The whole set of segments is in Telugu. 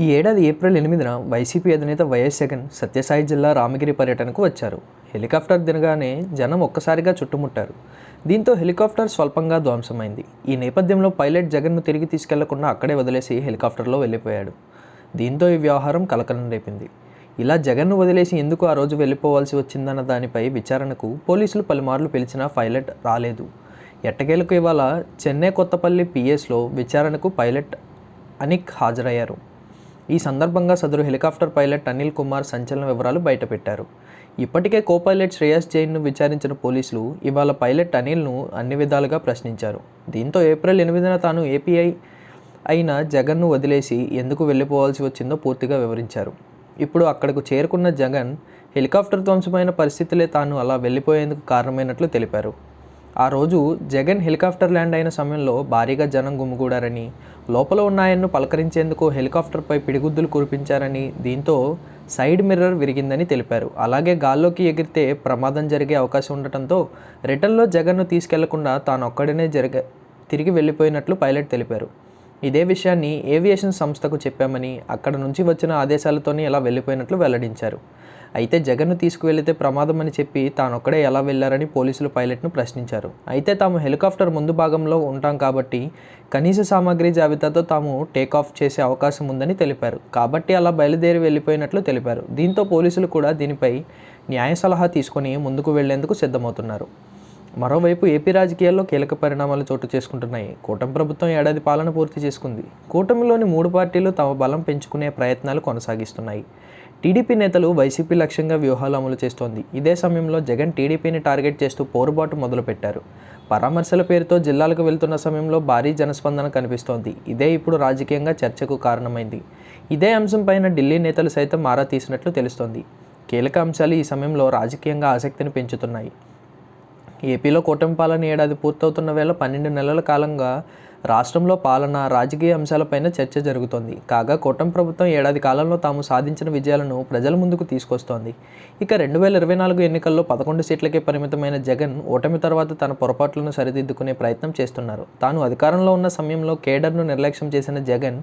ఈ ఏడాది ఏప్రిల్ ఎనిమిదిన వైసీపీ అధినేత వైఎస్ జగన్ సత్యసాయి జిల్లా రామగిరి పర్యటనకు వచ్చారు. హెలికాప్టర్ దినగానే జనం ఒక్కసారిగా చుట్టుముట్టారు. దీంతో హెలికాప్టర్ స్వల్పంగా ధ్వంసమైంది. ఈ నేపథ్యంలో పైలట్ జగన్ను తిరిగి తీసుకెళ్ళకుండా అక్కడే వదిలేసి హెలికాప్టర్లో వెళ్ళిపోయాడు. దీంతో ఈ వ్యవహారం కలకలం రేపింది. ఇలా జగన్ను వదిలేసి ఎందుకు ఆ రోజు వెళ్ళిపోవాల్సి వచ్చిందన్న దానిపై విచారణకు పోలీసులు పలుమార్లు పిలిచినా పైలట్ రాలేదు. ఎట్టకేలకు ఇవాళ చెన్నై కొత్తపల్లి పిఎస్లో విచారణకు పైలట్ అనిక్ హాజరయ్యారు. ఈ సందర్భంగా సదరు హెలికాప్టర్ పైలట్ అనిల్ కుమార్ సంచలన వివరాలు బయటపెట్టారు. ఇప్పటికే కోపైలట్ శ్రేయస్ జైన్ను విచారించిన పోలీసులు ఇవాళ పైలట్ అనిల్ను అన్ని విధాలుగా ప్రశ్నించారు. దీంతో ఏప్రిల్ ఎనిమిదిన తాను ఏపీఐ అయిన జగన్ను వదిలేసి ఎందుకు వెళ్ళిపోవాల్సి వచ్చిందో పూర్తిగా వివరించారు. ఇప్పుడు అక్కడకు చేరుకున్న జగన్ హెలికాప్టర్ ధ్వంసమైన పరిస్థితులే తాను అలా వెళ్ళిపోయేందుకు కారణమైనట్లు తెలిపారు. ఆ రోజు జగన్ హెలికాప్టర్ ల్యాండ్ అయిన సమయంలో భారీగా జనం గుమిగూడారని లోపల ఉన్న ఆయన్ను పలకరించేందుకు హెలికాప్టర్పై పిడిగుద్దులు కురిపించారని దీంతో సైడ్ మిర్రర్ విరిగిందని తెలిపారు. అలాగే గాల్లోకి ఎగిరితే ప్రమాదం జరిగే అవకాశం ఉండటంతో రిటర్న్లో జగన్ను తీసుకెళ్ళకుండా తాను ఒక్కడనే జరగ తిరిగి వెళ్ళిపోయినట్లు పైలట్ తెలిపారు. ఇదే విషయాన్ని ఏవియేషన్ సంస్థకు చెప్పామని అక్కడ నుంచి వచ్చిన ఆదేశాలతోనే ఇలా వెళ్ళిపోయినట్లు వెల్లడించారు. అయితే జగన్ను తీసుకువెళితే ప్రమాదం అని చెప్పి తానొక్కడే ఎలా వెళ్ళారని పోలీసులు పైలట్ను ప్రశ్నించారు. అయితే తాము హెలికాప్టర్ ముందు భాగంలో ఉంటాం కాబట్టి కనీస సామాగ్రి జాబితాతో తాము టేక్ ఆఫ్ చేసే అవకాశం ఉందని తెలిపారు. కాబట్టి అలా బయలుదేరి వెళ్ళిపోయినట్లు తెలిపారు. దీంతో పోలీసులు కూడా దీనిపై న్యాయ సలహా తీసుకొని ముందుకు వెళ్ళేందుకు సిద్ధమవుతున్నారు. మరోవైపు ఏపీ రాజకీయాల్లో కీలక పరిణామాలు చోటు చేసుకుంటున్నాయి. కూటమి ప్రభుత్వం ఏడాది పాలన పూర్తి చేసుకుంది. కూటమిలోని మూడు పార్టీలు తమ బలం పెంచుకునే ప్రయత్నాలు కొనసాగిస్తున్నాయి. టీడీపీ నేతలు వైసీపీ లక్ష్యంగా వ్యూహాలు అమలు చేస్తోంది. ఇదే సమయంలో జగన్ టీడీపీని టార్గెట్ చేస్తూ పోరుబాటు మొదలుపెట్టారు. పరామర్శల పేరుతో జిల్లాలకు వెళ్తున్న సమయంలో భారీ జనస్పందన కనిపిస్తోంది. ఇదే ఇప్పుడు రాజకీయంగా చర్చకు కారణమైంది. ఇదే అంశంపైన ఢిల్లీ నేతలు సైతం ఆరా తీసినట్లు తెలుస్తోంది. కీలక అంశాలు ఈ సమయంలో రాజకీయంగా ఆసక్తిని పెంచుతున్నాయి. ఏపీలో కూటమి పాలన ఏడాది పూర్తవుతున్న వేళ పన్నెండు నెలల కాలంగా రాష్ట్రంలో పాలన రాజకీయ అంశాలపైన చర్చ జరుగుతోంది. కాగా కూటమి ప్రభుత్వం ఏడాది కాలంలో తాము సాధించిన విజయాలను ప్రజల ముందుకు తీసుకొస్తోంది. ఇక రెండు వేల ఇరవై నాలుగు ఎన్నికల్లో పదకొండు సీట్లకే పరిమితమైన జగన్ ఓటమి తర్వాత తన పొరపాట్లను సరిదిద్దుకునే ప్రయత్నం చేస్తున్నారు. తాను అధికారంలో ఉన్న సమయంలో కేడర్ను నిర్లక్ష్యం చేసిన జగన్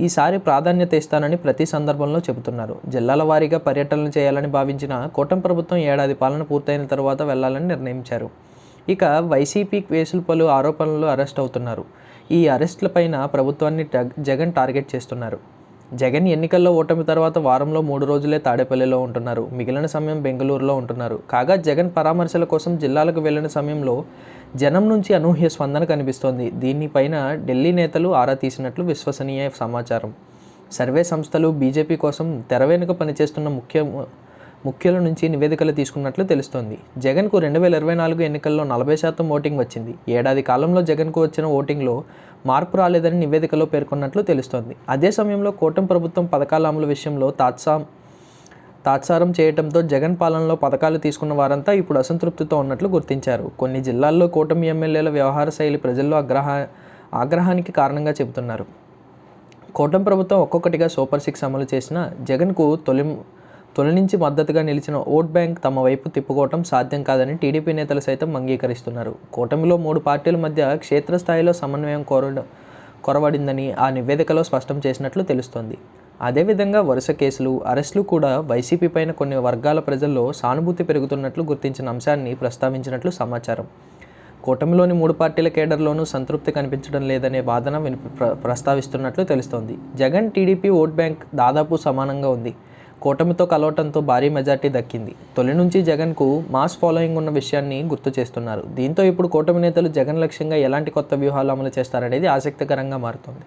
ఈసారి ప్రాధాన్యత ఇస్తానని ప్రతి సందర్భంలో చెబుతున్నారు. జిల్లాల వారీగా పర్యటనలు చేయాలని భావించిన కూటమి ప్రభుత్వం ఏడాది పాలన పూర్తయిన తర్వాత వెళ్ళాలని నిర్ణయించారు. ఇక వైసీపీ వేసులు పలు ఆరోపణలు అరెస్ట్ అవుతున్నారు. ఈ అరెస్టులపైన ప్రభుత్వాన్ని జగన్ టార్గెట్ చేస్తున్నారు. జగన్ ఎన్నికల్లో ఓటమి తర్వాత వారంలో మూడు రోజులే తాడేపల్లిలో ఉంటున్నారు. మిగిలిన సమయం బెంగళూరులో ఉంటున్నారు. కాగా జగన్ పరామర్శల కోసం జిల్లాలకు వెళ్ళిన సమయంలో జనం నుంచి అనూహ్య స్పందన కనిపిస్తోంది. దీనిపైన ఢిల్లీ నేతలు ఆరా తీసినట్లు విశ్వసనీయ సమాచారం. సర్వే సంస్థలు బీజేపీ కోసం తెర వెనుక పనిచేస్తున్న ముఖ్య ముఖ్యుల నుంచి నివేదికలు తీసుకున్నట్లు తెలుస్తోంది. జగన్కు రెండు వేల ఇరవై నాలుగు ఎన్నికల్లో నలభై శాతం ఓటింగ్ వచ్చింది. ఏడాది కాలంలో జగన్కు వచ్చిన ఓటింగ్లో మార్పు రాలేదని నివేదికలో పేర్కొన్నట్లు తెలుస్తోంది. అదే సమయంలో కూటమి ప్రభుత్వం పథకాల అమలు విషయంలో తాత్సా తాత్సారం చేయడంతో జగన్ పాలనలో పథకాలు తీసుకున్న వారంతా ఇప్పుడు అసంతృప్తితో ఉన్నట్లు గుర్తించారు. కొన్ని జిల్లాల్లో కూటమి ఎమ్మెల్యేల వ్యవహార శైలి ప్రజల్లో ఆగ్రహ ఆగ్రహానికి కారణంగా చెబుతున్నారు. కూటమి ప్రభుత్వం ఒక్కొక్కటిగా సూపర్ సిక్స్ అమలు చేసిన జగన్కు తొలి తొలి నుంచి మద్దతుగా నిలిచిన ఓట్ బ్యాంక్ తమ వైపు తిప్పుకోవటం సాధ్యం కాదని టీడీపీ నేతలు సైతం అంగీకరిస్తున్నారు. కూటమిలో మూడు పార్టీల మధ్య క్షేత్రస్థాయిలో సమన్వయం కోరడం కొరవడిందని ఆ నివేదికలో స్పష్టం చేసినట్లు తెలుస్తోంది. అదేవిధంగా వరుస కేసులు అరెస్టులు కూడా వైసీపీ పైన కొన్ని వర్గాల ప్రజల్లో సానుభూతి పెరుగుతున్నట్లు గుర్తించిన అంశాన్ని ప్రస్తావించినట్లు సమాచారం. కూటమిలోని మూడు పార్టీల కేడర్లోనూ సంతృప్తి కనిపించడం లేదనే వాదన విని ప్ర ప్రస్తావిస్తున్నట్లు తెలుస్తోంది. జగన్ టీడీపీ ఓట్ బ్యాంక్ దాదాపు సమానంగా ఉంది. కూటమితో కలవటంతో భారీ మెజార్టీ దక్కింది. తొలి నుంచి జగన్కు మాస్ ఫాలోయింగ్ ఉన్న విషయాన్ని గుర్తు చేస్తున్నారు. దీంతో ఇప్పుడు కూటమి నేతలు జగన్ లక్ష్యంగా ఎలాంటి కొత్త వ్యూహాలు అమలు చేస్తారనేది ఆసక్తికరంగా మారుతోంది.